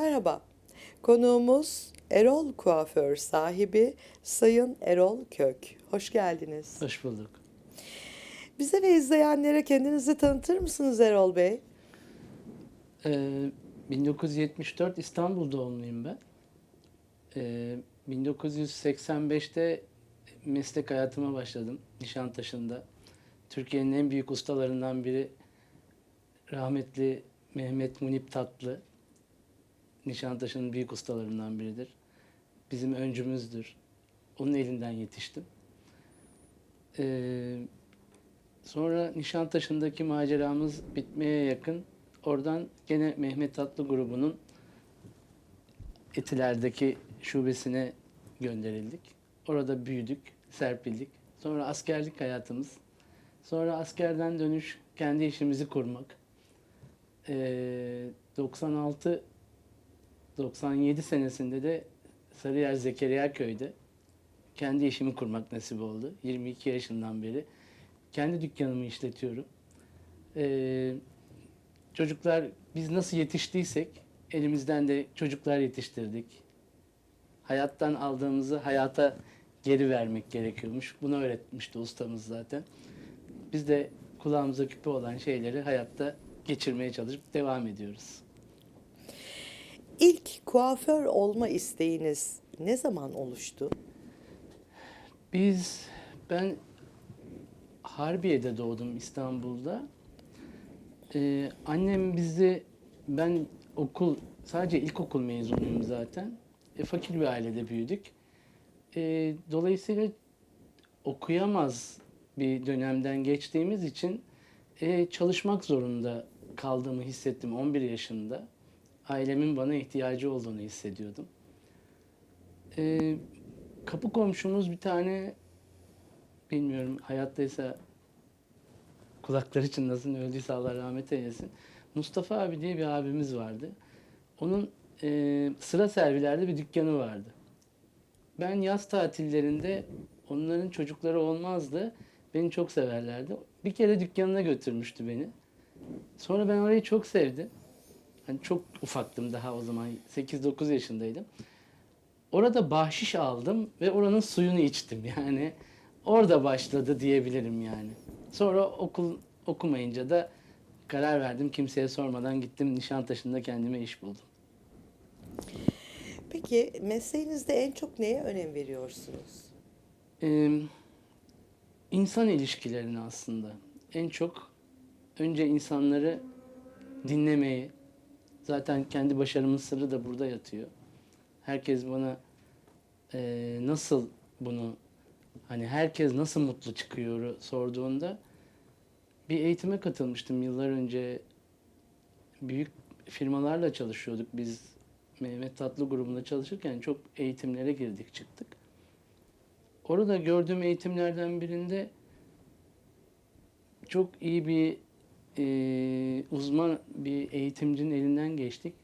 Merhaba. Konuğumuz Erol Kuaför sahibi Sayın Erol Kök. Hoş geldiniz. Hoş bulduk. Bize ve izleyenlere kendinizi tanıtır mısınız Erol Bey? Ee, 1974 İstanbul doğumluyum ben. Ee, 1985'te meslek hayatıma başladım Nişantaşı'nda. Türkiye'nin en büyük ustalarından biri rahmetli Mehmet Munip Tatlı. Nişantaşı'nın büyük ustalarından biridir. Bizim öncümüzdür. Onun elinden yetiştim. Ee, sonra Nişantaşı'ndaki maceramız bitmeye yakın. Oradan gene Mehmet Tatlı grubunun Etiler'deki şubesine gönderildik. Orada büyüdük, serpildik. Sonra askerlik hayatımız. Sonra askerden dönüş, kendi işimizi kurmak. Ee, 96 97 senesinde de Sarıyer Zekeriya Köy'de kendi işimi kurmak nasip oldu. 22 yaşından beri. Kendi dükkanımı işletiyorum. Ee, çocuklar biz nasıl yetiştiysek elimizden de çocuklar yetiştirdik. Hayattan aldığımızı hayata geri vermek gerekiyormuş. Bunu öğretmişti ustamız zaten. Biz de kulağımıza küpe olan şeyleri hayatta geçirmeye çalışıp devam ediyoruz. İlk kuaför olma isteğiniz ne zaman oluştu? Biz, ben Harbiye'de doğdum İstanbul'da. Ee, annem bizi, ben okul, sadece ilkokul mezunuyum zaten. E, fakir bir ailede büyüdük. E, dolayısıyla okuyamaz bir dönemden geçtiğimiz için e, çalışmak zorunda kaldığımı hissettim 11 yaşında. Ailemin bana ihtiyacı olduğunu hissediyordum. E, kapı komşumuz bir tane bilmiyorum hayattaysa kulakları çınlasın öldüyse Allah rahmet eylesin. Mustafa abi diye bir abimiz vardı. Onun e, sıra servilerde bir dükkanı vardı. Ben yaz tatillerinde onların çocukları olmazdı. Beni çok severlerdi. Bir kere dükkanına götürmüştü beni. Sonra ben orayı çok sevdim. Hani çok ufaktım daha o zaman. 8-9 yaşındaydım. Orada bahşiş aldım ve oranın suyunu içtim yani. Orada başladı diyebilirim yani. Sonra okul okumayınca da karar verdim. Kimseye sormadan gittim Nişantaşı'nda kendime iş buldum. Peki mesleğinizde en çok neye önem veriyorsunuz? Ee, insan ilişkilerini aslında. En çok önce insanları dinlemeyi, zaten kendi başarımın sırrı da burada yatıyor. Herkes bana e, nasıl bunu, hani herkes nasıl mutlu çıkıyor sorduğunda bir eğitime katılmıştım yıllar önce. Büyük firmalarla çalışıyorduk biz. Mehmet Tatlı grubunda çalışırken çok eğitimlere girdik çıktık. Orada gördüğüm eğitimlerden birinde çok iyi bir e, uzman bir eğitimcinin elinden geçtik.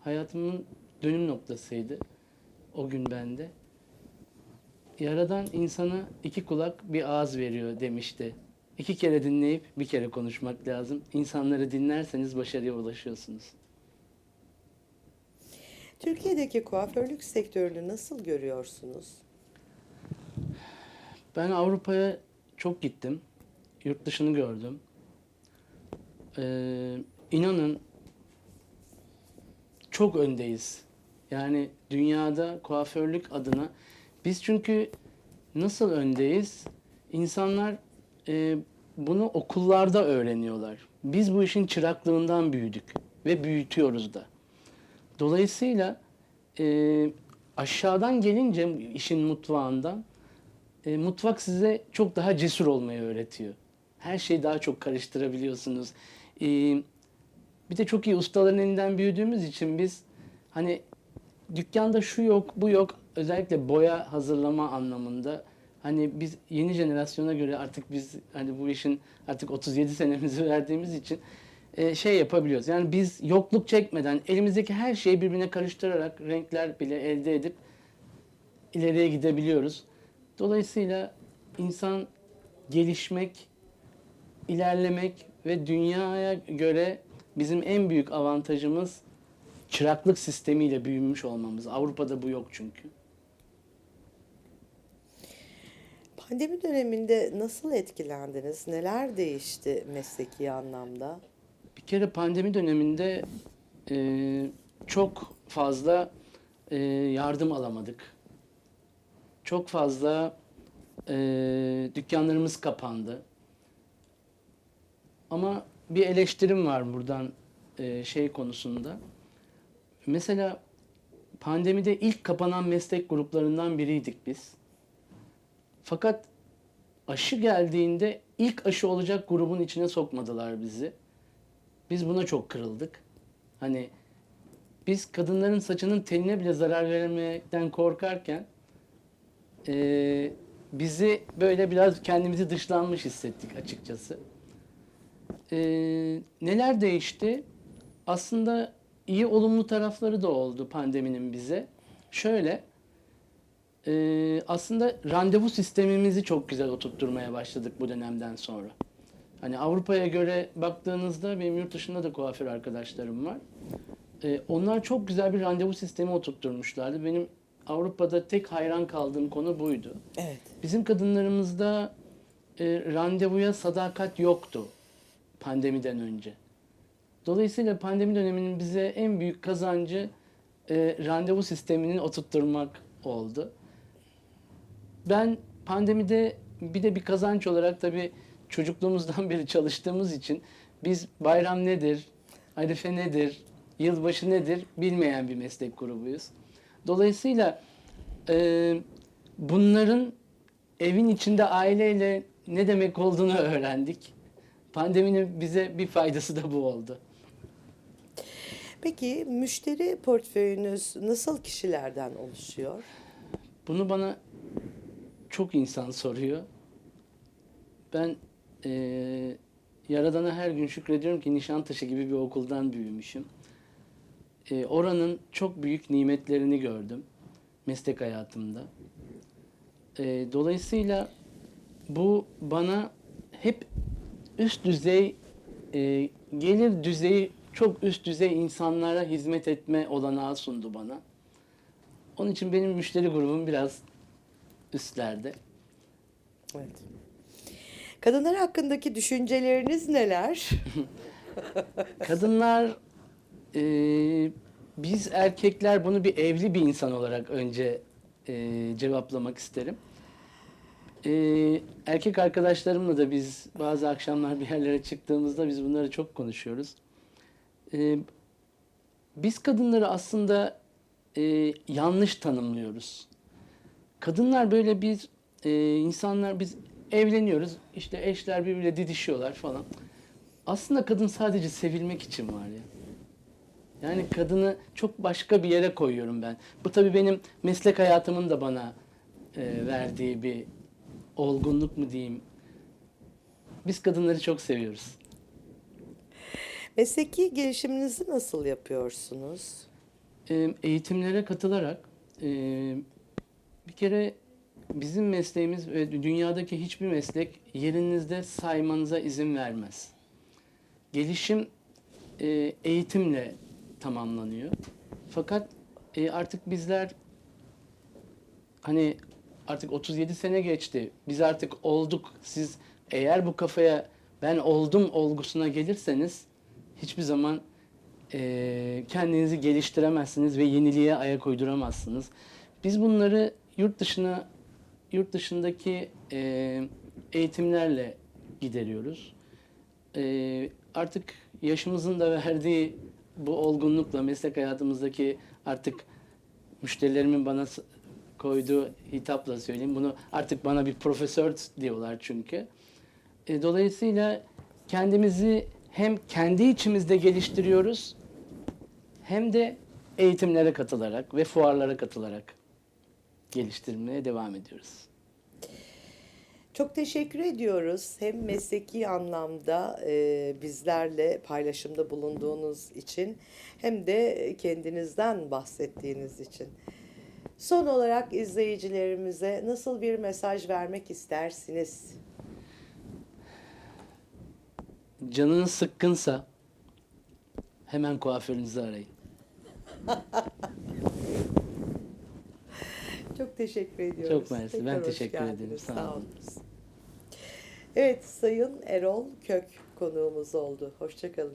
Hayatımın dönüm noktasıydı o gün bende. Yaradan insana iki kulak bir ağız veriyor demişti. İki kere dinleyip bir kere konuşmak lazım. İnsanları dinlerseniz başarıya ulaşıyorsunuz. Türkiye'deki kuaförlük sektörünü nasıl görüyorsunuz? Ben Avrupa'ya çok gittim. Yurt dışını gördüm. Ee, inanın çok öndeyiz. Yani dünyada kuaförlük adına biz çünkü nasıl öndeyiz? İnsanlar e, bunu okullarda öğreniyorlar. Biz bu işin çıraklığından büyüdük ve büyütüyoruz da. Dolayısıyla e, aşağıdan gelince işin mutfağından e, mutfak size çok daha cesur olmayı öğretiyor. Her şeyi daha çok karıştırabiliyorsunuz. E, bir de çok iyi ustaların elinden büyüdüğümüz için biz hani dükkanda şu yok bu yok özellikle boya hazırlama anlamında hani biz yeni jenerasyona göre artık biz hani bu işin artık 37 senemizi verdiğimiz için e, şey yapabiliyoruz. Yani biz yokluk çekmeden elimizdeki her şeyi birbirine karıştırarak renkler bile elde edip ileriye gidebiliyoruz. Dolayısıyla insan gelişmek, ilerlemek ve dünyaya göre bizim en büyük avantajımız çıraklık sistemiyle büyümüş olmamız. Avrupa'da bu yok çünkü. Pandemi döneminde nasıl etkilendiniz? Neler değişti mesleki anlamda? Bir kere pandemi döneminde e, çok fazla e, yardım alamadık. Çok fazla e, dükkanlarımız kapandı. Ama bir eleştirim var buradan e, şey konusunda. Mesela pandemide ilk kapanan meslek gruplarından biriydik biz. Fakat aşı geldiğinde ilk aşı olacak grubun içine sokmadılar bizi. Biz buna çok kırıldık. Hani biz kadınların saçının teline bile zarar vermekten korkarken eee, bizi böyle biraz kendimizi dışlanmış hissettik açıkçası. Eee, neler değişti? Aslında iyi olumlu tarafları da oldu pandeminin bize. Şöyle, eee, aslında randevu sistemimizi çok güzel oturtturmaya başladık bu dönemden sonra. Hani Avrupa'ya göre baktığınızda benim yurt dışında da kuaför arkadaşlarım var. Ee, onlar çok güzel bir randevu sistemi oturtturmuşlardı. Benim Avrupa'da tek hayran kaldığım konu buydu. Evet. Bizim kadınlarımızda e, randevuya sadakat yoktu pandemiden önce. Dolayısıyla pandemi döneminin bize en büyük kazancı e, randevu sisteminin oturtturmak oldu. Ben pandemide bir de bir kazanç olarak tabii çocukluğumuzdan beri çalıştığımız için biz bayram nedir, arife nedir, yılbaşı nedir bilmeyen bir meslek grubuyuz. Dolayısıyla e, bunların evin içinde aileyle ne demek olduğunu öğrendik. Pandeminin bize bir faydası da bu oldu. Peki müşteri portföyünüz nasıl kişilerden oluşuyor? Bunu bana çok insan soruyor. Ben eee Yaradan'a her gün şükrediyorum ki Nişantaşı gibi bir okuldan büyümüşüm. Eee, oranın çok büyük nimetlerini gördüm meslek hayatımda. Eee, dolayısıyla bu bana hep üst düzey eee, gelir düzeyi çok üst düzey insanlara hizmet etme olanağı sundu bana. Onun için benim müşteri grubum biraz üstlerde. Evet. Kadınlar hakkındaki düşünceleriniz neler? Kadınlar, e, biz erkekler bunu bir evli bir insan olarak önce e, cevaplamak isterim. E, erkek arkadaşlarımla da biz bazı akşamlar bir yerlere çıktığımızda biz bunları çok konuşuyoruz. E, biz kadınları aslında e, yanlış tanımlıyoruz. Kadınlar böyle bir e, insanlar biz evleniyoruz işte eşler birbiriyle didişiyorlar falan. Aslında kadın sadece sevilmek için var ya. Yani kadını çok başka bir yere koyuyorum ben. Bu tabii benim meslek hayatımın da bana e, verdiği bir olgunluk mu diyeyim. Biz kadınları çok seviyoruz. Mesleki gelişiminizi nasıl yapıyorsunuz? E, eğitimlere katılarak e, bir kere bizim mesleğimiz ve dünyadaki hiçbir meslek yerinizde saymanıza izin vermez. Gelişim e, eğitimle tamamlanıyor. Fakat e, artık bizler hani artık 37 sene geçti. Biz artık olduk. Siz eğer bu kafaya ben oldum olgusuna gelirseniz hiçbir zaman e, kendinizi geliştiremezsiniz ve yeniliğe ayak uyduramazsınız. Biz bunları yurt dışına yurt dışındaki e, eğitimlerle gideriyoruz. E, artık yaşımızın da verdiği bu olgunlukla meslek hayatımızdaki artık müşterilerimin bana koyduğu hitapla söyleyeyim. Bunu artık bana bir profesör diyorlar çünkü. E, dolayısıyla kendimizi hem kendi içimizde geliştiriyoruz hem de eğitimlere katılarak ve fuarlara katılarak geliştirmeye devam ediyoruz. Çok teşekkür ediyoruz. Hem mesleki anlamda e, bizlerle paylaşımda bulunduğunuz için hem de kendinizden bahsettiğiniz için. Son olarak izleyicilerimize nasıl bir mesaj vermek istersiniz? Canınız sıkkınsa hemen kuaförünüzü arayın. Çok teşekkür ediyoruz. Çok mersi. Ben Tekrar teşekkür ederim. Sağ Sağ olun. Evet, Sayın Erol Kök konuğumuz oldu. Hoşçakalın.